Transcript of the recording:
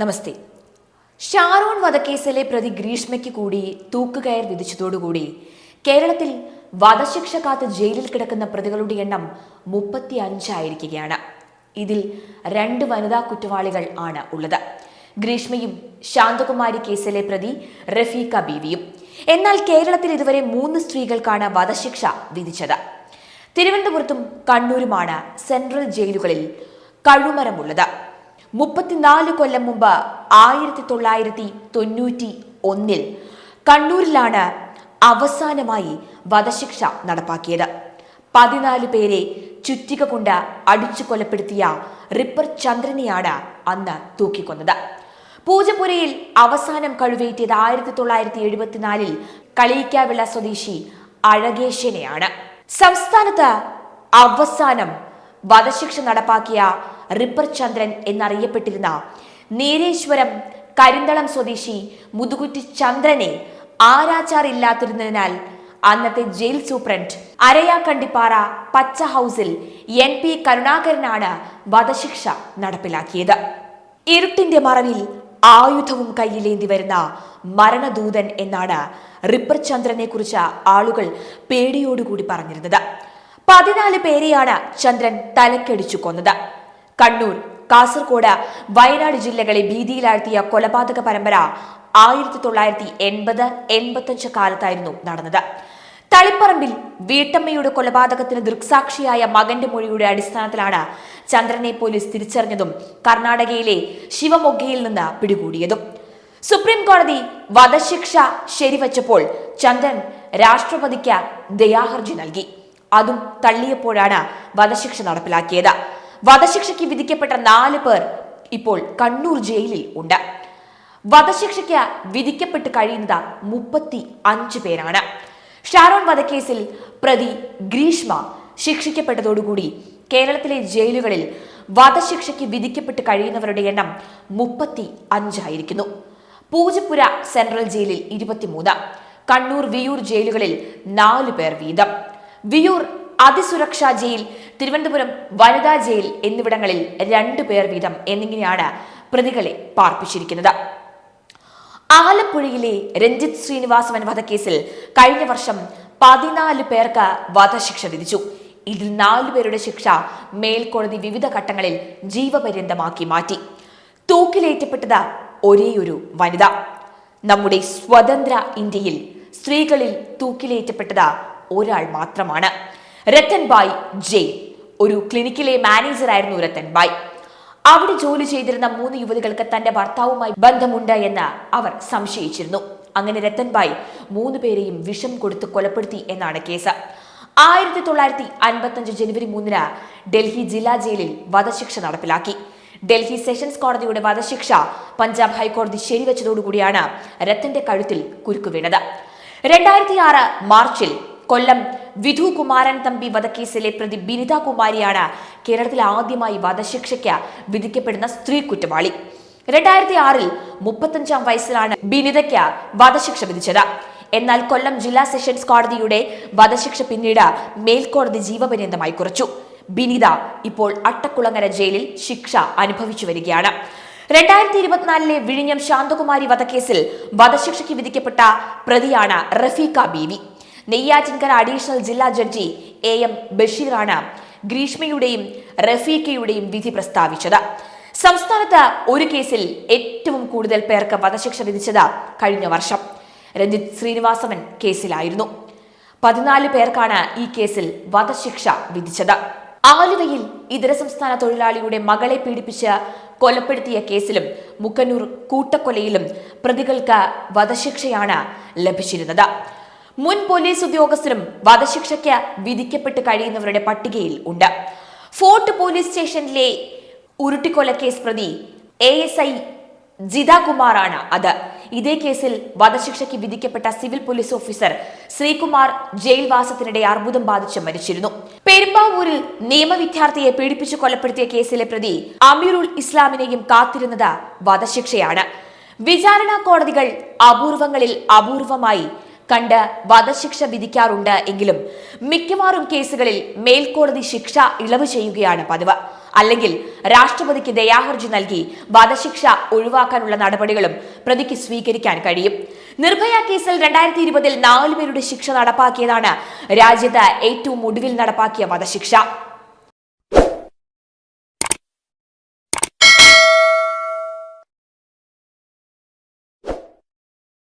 നമസ്തേ. ഷാരോൺ വധക്കേസിലെ പ്രതി ഗ്രീഷ്മയ്ക്ക് കൂടി തൂക്കുകയർ വിധിച്ചതോടുകൂടി കേരളത്തിൽ വധശിക്ഷ കാത്ത് ജയിലിൽ കിടക്കുന്ന പ്രതികളുടെ എണ്ണം മുപ്പത്തി അഞ്ചായിരിക്കുകയാണ് ഇതിൽ രണ്ട് വനിതാ കുറ്റവാളികൾ ആണ് ഉള്ളത്. ഗ്രീഷ്മയും ശാന്തകുമാരി കേസിലെ പ്രതി റഫീഖ ബീവിയും. എന്നാൽ കേരളത്തിൽ ഇതുവരെ മൂന്ന് സ്ത്രീകൾക്കാണ് വധശിക്ഷ വിധിച്ചത്. തിരുവനന്തപുരത്തും കണ്ണൂരുമാണ് സെൻട്രൽ ജയിലുകളിൽ കഴുമരമുള്ളത്. മുപ്പത്തിനാല് കൊല്ലം മുമ്പ് ആയിരത്തി തൊള്ളായിരത്തി തൊണ്ണൂറ്റി ഒന്നിൽ കണ്ണൂരിലാണ് അവസാനമായി വധശിക്ഷ നടപ്പാക്കിയത്. പതിനാല് പേരെ ചുറ്റിക കൊണ്ട് അടിച്ചു കൊലപ്പെടുത്തിയ റിപ്പർ ചന്ദ്രനെയാണ് അന്ന് തൂക്കിക്കൊന്നത്. പൂജപ്പുരയിൽ അവസാനം കഴിവേറ്റിയത് ആയിരത്തി തൊള്ളായിരത്തി എഴുപത്തിനാലിൽ കളിയിക്കാവിള സ്വദേശി അഴകേശനെയാണ്. സംസ്ഥാനത്ത് അവസാനം വധശിക്ഷ നടപ്പാക്കിയ റിപ്പർ ചന്ദ്രൻ എന്നറിയപ്പെട്ടിരുന്ന നീരേശ്വരം കരിന്തളം സ്വദേശി മുതുകുറ്റി ചന്ദ്രനെ ആരാച്ചാറില്ലാതിരുന്നതിനാൽ അന്നത്തെ ജയിൽ സൂപ്രണ്ട് അരയാക്കണ്ടിപ്പാറ പച്ച ഹൗസിൽ എൻ പി കരുണാകരനാണ് വധശിക്ഷ നടപ്പിലാക്കിയത്. ഇരുട്ടിന്റെ മറവിൽ ആയുധവും കയ്യിലേന്തി വരുന്ന മരണദൂതൻ എന്നാണ് റിപ്പർ ചന്ദ്രനെ കുറിച്ച് ആളുകൾ പേടിയോടുകൂടി പറഞ്ഞിരുന്നത്. പതിനാല് പേരെയാണ് ചന്ദ്രൻ തലക്കടിച്ചു കൊന്നത്. കണ്ണൂർ കാസർഗോഡ് വയനാട് ജില്ലകളെ ഭീതിയിലാഴ്ത്തിയ കൊലപാതക പരമ്പര ആയിരത്തി തൊള്ളായിരത്തി എൺപത് എൺപത്തഞ്ച് കാലത്തായിരുന്നു നടന്നത്. തളിപ്പറമ്പിൽ വീട്ടമ്മയുടെ കൊലപാതകത്തിന് ദൃക്സാക്ഷിയായ മകന്റെ മൊഴിയുടെ അടിസ്ഥാനത്തിലാണ് ചന്ദ്രനെ പോലീസ് തിരിച്ചറിഞ്ഞതും കർണാടകയിലെ ശിവമൊഗ്ഗയിൽ നിന്ന് പിടികൂടിയതും. സുപ്രീം കോടതി വധശിക്ഷ ശരിവച്ചപ്പോൾ ചന്ദ്രൻ രാഷ്ട്രപതിക്ക് ദയാഹർജി നൽകി. അതും തള്ളിയപ്പോഴാണ് വധശിക്ഷ നടപ്പിലാക്കിയത്. വധശിക്ഷയ്ക്ക് വിധിക്കപ്പെട്ട നാല് പേർ ഇപ്പോൾ കണ്ണൂർ ജയിലിൽ ഉണ്ട്. വധശിക്ഷയ്ക്ക് വിധിക്കപ്പെട്ട് കഴിയുന്നത് മുപ്പത്തി അഞ്ച് പേരാണ്. ഷാരോൺ വധക്കേസിൽ പ്രതി ഗ്രീഷ്മ ശിക്ഷിക്കപ്പെട്ടതോടുകൂടി കേരളത്തിലെ ജയിലുകളിൽ വധശിക്ഷയ്ക്ക് വിധിക്കപ്പെട്ട് കഴിയുന്നവരുടെ എണ്ണം മുപ്പത്തി അഞ്ചായിരിക്കുന്നു പൂജപ്പുര സെൻട്രൽ ജയിലിൽ ഇരുപത്തിമൂന്ന്. കണ്ണൂർ വിയൂർ ജയിലുകളിൽ നാല് പേർ വീതം. വിയൂർ അതിസുരക്ഷാ ജയിൽ തിരുവനന്തപുരം വനിതാ ജയിൽ എന്നിവിടങ്ങളിൽ രണ്ടു പേർ വീതം എന്നിങ്ങനെയാണ് പ്രതികളെ പാർപ്പിച്ചിരിക്കുന്നത്. ആലപ്പുഴയിലെ രഞ്ജിത് ശ്രീനിവാസവൻ വധക്കേസിൽ കഴിഞ്ഞ വർഷം പതിനാല് പേർക്ക് വധശിക്ഷ വിധിച്ചു. ഇതിൽ നാലു പേരുടെ ശിക്ഷ മേൽക്കോടതി വിവിധ ഘട്ടങ്ങളിൽ ജീവപര്യന്തമാക്കി മാറ്റി. തൂക്കിലേറ്റപ്പെട്ടത് ഒരേയൊരു വനിത. നമ്മുടെ സ്വതന്ത്ര ഇന്ത്യയിൽ സ്ത്രീകളിൽ തൂക്കിലേറ്റപ്പെട്ടത് ഒരാൾ മാത്രമാണ്. രത്തൻ ബായ് ജെയിൻ. ഒരു ക്ലിനിക്കിലെ മാനേജറായിരുന്നു രത്തൻ ബായ്. അവിടെ ജോലി ചെയ്തിരുന്ന മൂന്ന് യുവതികൾക്ക് തന്റെ ഭർത്താവുമായി ബന്ധമുണ്ട് എന്ന് അവർ സംശയിച്ചിരുന്നു. അങ്ങനെ രത്തൻബായ് മൂന്ന് പേരെയും വിഷം കൊടുത്ത് കൊലപ്പെടുത്തി എന്നാണ് കേസ്. ആയിരത്തി തൊള്ളായിരത്തി അൻപത്തഞ്ച് ജനുവരി മൂന്നിന് ഡൽഹി ജില്ലാ ജയിലിൽ വധശിക്ഷ നടപ്പിലാക്കി. ഡൽഹി സെഷൻസ് കോടതിയുടെ വധശിക്ഷ പഞ്ചാബ് ഹൈക്കോടതി ശരിവച്ചതോടുകൂടിയാണ് രത്തന്റെ കഴുത്തിൽ കുരുക്കു വീണത്. രണ്ടായിരത്തി ആറ് മാർച്ചിൽ കൊല്ലം വിധു കുമാരൻ തമ്പി വധക്കേസിലെ പ്രതി ബിനിത കുമാരിയാണ് കേരളത്തിൽ ആദ്യമായി വധശിക്ഷയ്ക്ക് വിധിക്കപ്പെടുന്ന സ്ത്രീ കുറ്റവാളി രണ്ടായിരത്തി ആറിൽ മുപ്പത്തഞ്ചാം വയസ്സിലാണ് ബിനിതയ്ക്ക് വധശിക്ഷ വിധിച്ചത്. എന്നാൽ കൊല്ലം ജില്ലാ സെഷൻസ് കോടതിയുടെ വധശിക്ഷ പിന്നീട് മേൽക്കോടതി ജീവപര്യന്തമായി കുറച്ചു. ബിനിത ഇപ്പോൾ അട്ടക്കുളങ്ങര ജയിലിൽ ശിക്ഷ അനുഭവിച്ചു വരികയാണ്. രണ്ടായിരത്തി ഇരുപത്തിനാലിലെ വിഴിഞ്ഞം ശാന്തകുമാരി വധക്കേസിൽ വധശിക്ഷയ്ക്ക് വിധിക്കപ്പെട്ട പ്രതിയാണ് റഫീഖ ബീവി. നെയ്യാറ്റിൻകര അഡീഷണൽ ജില്ലാ ജഡ്ജി എ എം ബഷീറാണ് ഗ്രീഷ്മയുടെയും റഫീഖയുടെയും വിധി പ്രസ്താവിച്ചത്. സംസ്ഥാനത്ത് ഒരു കേസിൽ ഏറ്റവും കൂടുതൽ പേർക്ക് വധശിക്ഷ വിധിച്ചത് കഴിഞ്ഞ വർഷം. രഞ്ജിത്ത് ശ്രീനിവാസവൻ കേസിലായിരുന്നു. പതിനാല് പേർക്കാണ് ഈ കേസിൽ വധശിക്ഷ വിധിച്ചത്. ആലുവയിൽ ഇതര സംസ്ഥാന തൊഴിലാളിയുടെ മകളെ പീഡിപ്പിച്ച് കൊലപ്പെടുത്തിയ കേസിലും മുക്കന്നൂർ കൂട്ടക്കൊലയിലും പ്രതികൾക്ക് വധശിക്ഷയാണ് ലഭിച്ചിരുന്നത്. മുൻ പോലീസ് ഉദ്യോഗസ്ഥരും വധശിക്ഷയ്ക്ക് വിധിക്കപ്പെട്ട് കഴിയുന്നവരുടെ പട്ടികയിൽ ഉണ്ട്. ഫോർട്ട് പോലീസ് സ്റ്റേഷനിലെ ഉരുട്ടിക്കൊലക്കേസ് പ്രതി എ എസ് ഐ ജിത കുമാറാണ് അത്. ഇതേ കേസിൽ വധശിക്ഷയ്ക്ക് വിധിക്കപ്പെട്ട സിവിൽ പോലീസ് ഓഫീസർ ശ്രീകുമാർ ജയിൽവാസത്തിനിടെ അർബുദം ബാധിച്ച് മരിച്ചിരുന്നു. പെരുമ്പാവൂരിൽ നിയമവിദ്യാർത്ഥിയെ പീഡിപ്പിച്ചു കൊലപ്പെടുത്തിയ കേസിലെ പ്രതി അമീറുൽ ഇസ്ലാമിനെയും കാത്തിരുന്നത് വധശിക്ഷയാണ്. വിചാരണ കോടതികൾ അപൂർവങ്ങളിൽ അപൂർവമായി കണ്ട് വധശിക്ഷ വിധിക്കാറുണ്ട് എങ്കിലും മിക്കവാറും കേസുകളിൽ മേൽക്കോടതി ശിക്ഷ ഇളവ് ചെയ്യുകയാണ് പതിവ്. അല്ലെങ്കിൽ രാഷ്ട്രപതിക്ക് ദയാഹർജി നൽകി വധശിക്ഷ ഒഴിവാക്കാനുള്ള നടപടികളും പ്രതിക്ക് സ്വീകരിക്കാൻ കഴിയും. നിർഭയ കേസിൽ രണ്ടായിരത്തി ഇരുപതിൽ നാലുപേരുടെ ശിക്ഷ നടപ്പാക്കിയതാണ് രാജ്യത്ത് ഏറ്റവും ഒടുവിൽ നടപ്പാക്കിയ വധശിക്ഷ.